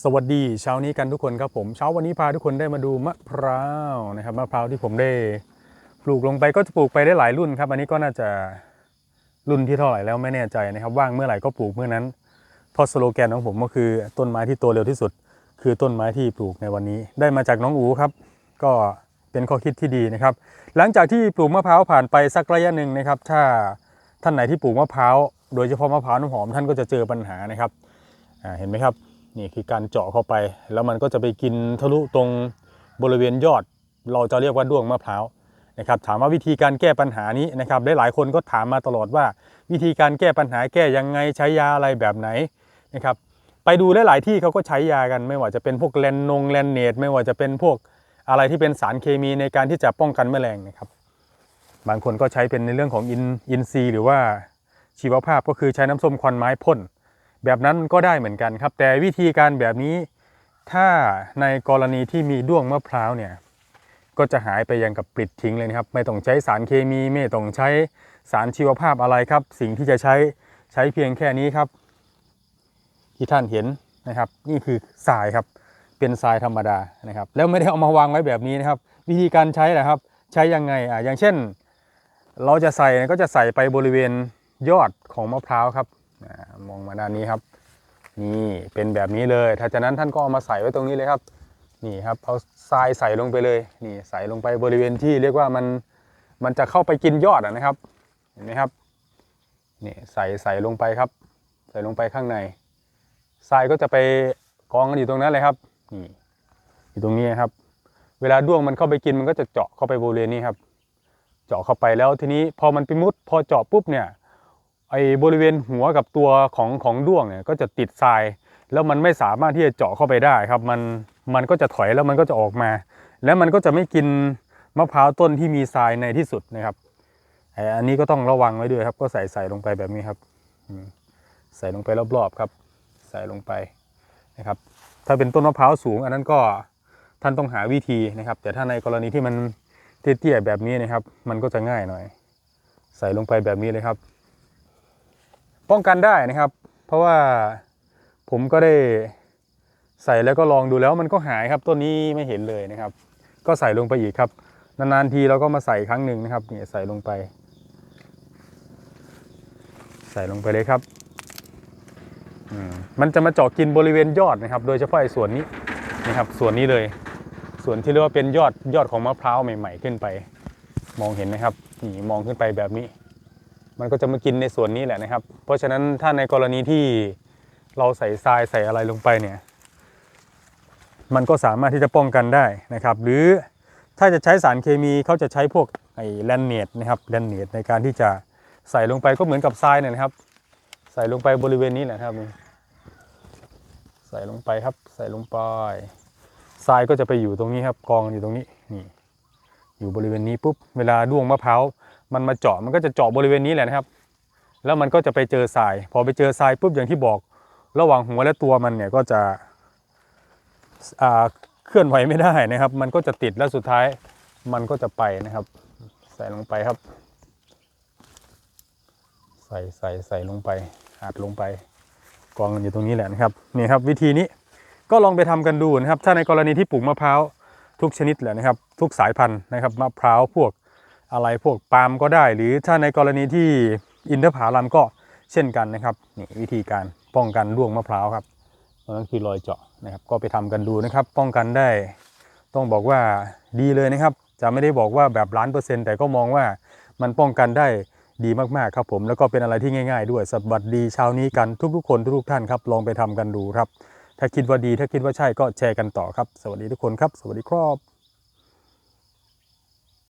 สวัสดีเช้านี้กันทุกคนครับผมเช้าวันนี้พาทุกคนได้มาดูมะพร้าวนะครับมะพร้าวที่ผมได้ปลูกลงไปก็จะปลูกไปได้หลายรุ่นครับ อันนี้ก็น่าจะรุ่นที่เท่าไหร่แล้วไม่แน่ใจนะครับว่างเมื่อไหร่ก็ปลูกเมื่อนั้นเพราะสโลแกนของผมก็คือต้นไม้ที่โตเร็วที่สุด คือต้นไม้ที่ปลูกในวันนี้ ได้มาจากน้องอูครับ ก็เป็นข้อคิดที่ดีนะครับ หลังจากที่ปลูกมะพร้าวผ่านไปสักระยะหนึ่งนะครับ ถ้าท่านไหนที่ปลูกมะพร้าวโดยเฉพาะมะพร้าวน้ำหอมท่านก็จะเจอปัญหานะครับเห็นไหมครับ นี่คือการเจาะเข้าไป แล้วมันก็จะไปกินทะลุตรงบริเวณยอด เราจะเรียกว่าด้วงมะพร้าวนะครับถามว่าวิธีการแก้ปัญหานี้นะครับหลายๆคนก็ถามมาตลอดว่า วิธีการแก้ปัญหาแก้ยังไงใช้ยาอะไรแบบไหนนะครับไปดูหลายๆที่เขาก็ใช้ยากันไม่ว่าจะเป็นพวกแลนนงแลนเนตไม่ว่าจะเป็นพวกอะไรที่เป็นสารเคมีในการที่จะป้องกันแมลงนะครับ บางคนก็ใช้เป็นในเรื่องของอินอินทรีหรือว่าชีวภาพก็คือใช้น้ำส้มควันไม้พ่น แบบนั้นก็ได้เหมือนกันครับ แต่วิธีการแบบนี้ถ้าในกรณีที่มีด้วงมะพร้าวเนี่ยก็จะหายไปยังกับปลิดทิ้งเลยนะครับ ไม่ต้องใช้สารเคมีไม่ต้องใช้สารชีวภาพอะไรครับ สิ่งที่จะใช้ใช้เพียงแค่นี้ครับ ที่ท่านเห็นนะครับ นี่คือทรายครับเป็นทรายธรรมดานะครับ แล้วไม่ได้เอามาวางไว้แบบนี้นะครับ วิธีการใช้นะครับ ใช้ยังไงอะอย่างเช่น เราจะใส่ก็จะใส่ไปบริเวณยอดของมะพร้าวครับ มองมาด้านนี้ครับ นี่เป็นแบบนี้เลย ถ้าจากนั้นท่านก็เอามาใส่ไว้ตรงนี้เลยครับ นี่ครับเอาทรายใส่ลงไปเลย นี่ใส่ลงไปบริเวณที่เรียกว่ามันมันจะเข้าไปกินยอดนะครับ เห็นไหมครับ นี่ใส่ใส่ลงไปครับ ใส่ลงไปข้างใน ทรายก็จะไปกองกันอยู่ตรงนั้นเลยครับ นี่อยู่ตรงนี้ครับ เวลาด้วงมันเข้าไปกินมันก็จะเจาะเข้าไปบริเวณนี้ครับ เจาะเข้าไปแล้วทีนี้พอมันไปมุดพอเจาะปุ๊บเนี่ย ไอ้บริเวณหัวกับตัวของของด้วงเนี่ยก็จะติดทราย แล้วมันไม่สามารถที่จะเจาะเข้าไปได้ครับ มันมันก็จะถอยแล้วมันก็จะออกมา แล้วมันก็จะไม่กินมะพร้าวต้นที่มีทรายในที่สุดนะครับไอ้อันนี้ก็ต้องระวังไว้ด้วยครับ ก็ใส่ใส่ลงไปแบบนี้ครับใส่ลงไปรอบๆครับ ใส่ลงไปนะครับ ถ้าเป็นต้นมะพร้าวสูง อันนั้นก็ท่านต้องหาวิธีนะครับ แต่ถ้าในกรณีที่มันเตี้ยๆแบบนี้นะครับ มันก็จะง่ายหน่อย ใส่ลงไปแบบนี้เลยครับ ป้องกันได้นะครับ เพราะว่าผมก็ได้ใส่แล้วก็ลองดูแล้วมันก็หายครับต้นนี้ไม่เห็นเลยนะครับ ก็ใส่ลงไปอีกครับ นานๆทีเราก็มาใส่ครั้งหนึ่งนะครับนี่ใส่ลงไป ใส่ลงไปเลยครับมันจะมาเจาะกินบริเวณยอดนะครับ โดยเฉพาะไอ้ส่วนนี้นะครับ ส่วนนี้เลย ส่วนที่เรียกว่าเป็นยอดยอดของมะพร้าวใหม่ ๆ ขึ้นไป มองเห็นไหมครับนี่มองขึ้นไปแบบนี้ มันก็จะมากินในส่วนนี้แหละนะครับ เพราะฉะนั้นถ้าในกรณีที่เราใส่ทรายใส่อะไรลงไปเนี่ย มันก็สามารถที่จะป้องกันได้นะครับ หรือถ้าจะใช้สารเคมีเขาจะใช้พวกไอ้แลนเนตนะครับแลนเนตในการที่จะใส่ลงไปก็เหมือนกับทรายเนี่ยนะครับ ใส่ลงไปบริเวณนี้แหละครับนี่ใส่ลงไปครับ ใส่ลงไปทรายก็จะไปอยู่ตรงนี้ครับกองอยู่ตรงนี้นี่อยู่บริเวณนี้ปุ๊บเวลาด้วงมะพร้าวมันมาเจาะมันก็จะเจาะบริเวณนี้แหละนะครับ แล้วมันก็จะไปเจอทราย พอไปเจอทรายปุ๊บอย่างที่บอก ระหว่างหัวและตัวมันเนี่ยก็จะอ่าเคลื่อนไหวไม่ได้นะครับ มันก็จะติดแล้วสุดท้ายมันก็จะไปนะครับ ใส่ลงไปครับ ใส่ใส่ใส่ลงไปอัดลงไป กองกันอยู่ตรงนี้แหละนะครับนี่ครับ วิธีนี้ก็ลองไปทำกันดูนะครับ ถ้าในกรณีที่ปลูกมะพร้าวทุกชนิดแหละนะครับ ทุกสายพันธุ์นะครับมะพร้าวพวกอะไรพวกปาล์มก็ได้ หรือถ้าในกรณีที่ อินทผลัมก็เช่นกันนะครับนี่วิธีการป้องกันร่วงมะพร้าวครับนั่นคือรอยเจาะนะครับ ก็ไปทำกันดูนะครับ ป้องกันได้ ต้องบอกว่าดีเลยนะครับ จะไม่ได้บอกว่าแบบล้านเปอร์เซ็นต์แต่ก็มองว่ามันป้องกันได้ดีมากๆครับผมแล้วก็เป็นอะไรที่ง่าย ๆ ด้วยสวัสดีเช้านี้กันทุกๆคนทุกๆท่านครับลองไปทำกันดูครับ ถ้าคิดว่าดีถ้าคิดว่าใช่ก็แชร์กันต่อครับ สวัสดีทุกคนครับ สวัสดีครับ